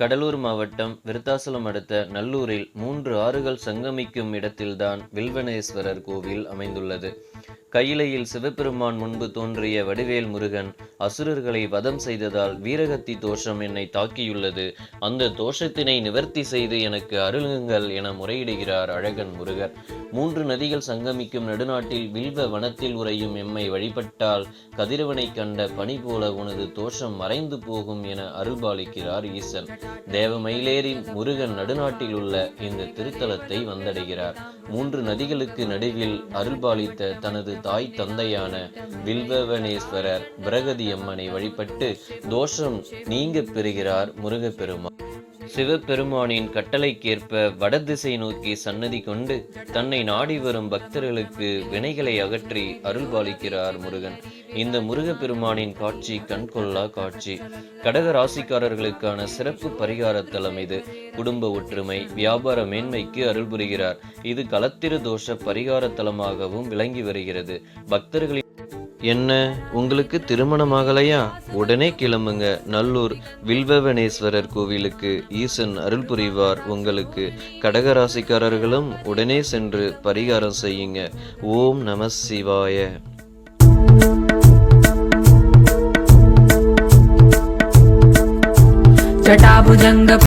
கடலூர் மாவட்டம் விருத்தாசலம் அடுத்த நல்லூரில் மூன்று ஆறுகள் சங்கமிக்கும் இடத்தில்தான் வில்வனேஸ்வரர் கோவில் அமைந்துள்ளது. கையிலையில் சிவபெருமான் முன்பு தோன்றிய வடிவேல் முருகன் அசுரர்களை வதம் செய்ததால் வீரகத்தி தோஷம் என்னை தாக்கியுள்ளது. அந்த தோஷத்தினை நிவர்த்தி செய்து எனக்கு அருளுங்கள் என முறையிடுகிறார் அழகன் முருகர். மூன்று நதிகள் சங்கமிக்கும் நடுநாட்டில் வில்வ வனத்தில் உறையும் எம்மை வழிபட்டால் கதிரவனை கண்ட பனி போல உனது தோஷம் மறைந்து போகும் என அருள்பாலிக்கிறார் ஈசன். தேவமயிலேறி முருகன் நடுநாட்டில் உள்ள இந்த திருத்தலத்தை வந்தடைகிறார். மூன்று நதிகளுக்கு நடுவில் அருள்பாலித்த தனது தாய் தந்தையான வில்வவனேஸ்வரர் பிரகதி அம்மனை வழிபட்டு தோஷம் நீங்க பெறுகிறார் முருகப்பெருமான். சிவபெருமானின் கட்டளைக்கேற்ப வடதிசை நோக்கி சன்னதி கொண்டு தன்னை நாடி வரும் பக்தர்களுக்கு வினைகளை அகற்றி அருள்பாலிக்கிறார் முருகன். இந்த முருகப்பெருமானின் காட்சி கண்கொள்ளா காட்சி. கடக ராசிக்காரர்களுக்கான சிறப்பு பரிகார தலம் இது. குடும்ப ஒற்றுமை வியாபார மேன்மைக்கு அருள் புரிகிறார். இது களத்திரு தோஷ பரிகார தலமாகவும் விளங்கி வருகிறது. பக்தர்களின் என்ன உங்களுக்கு திருமணமாகலையா? உடனே கிளம்புங்க. நல்லூர் வில்வவனேஸ்வரர் கோவிலுக்கு ஈசன் அருள் புரிவார் உங்களுக்கு. கடகராசிக்காரர்களும் உடனே சென்று பரிகாரம் செய்யுங்க. ஓம் நம சிவாய.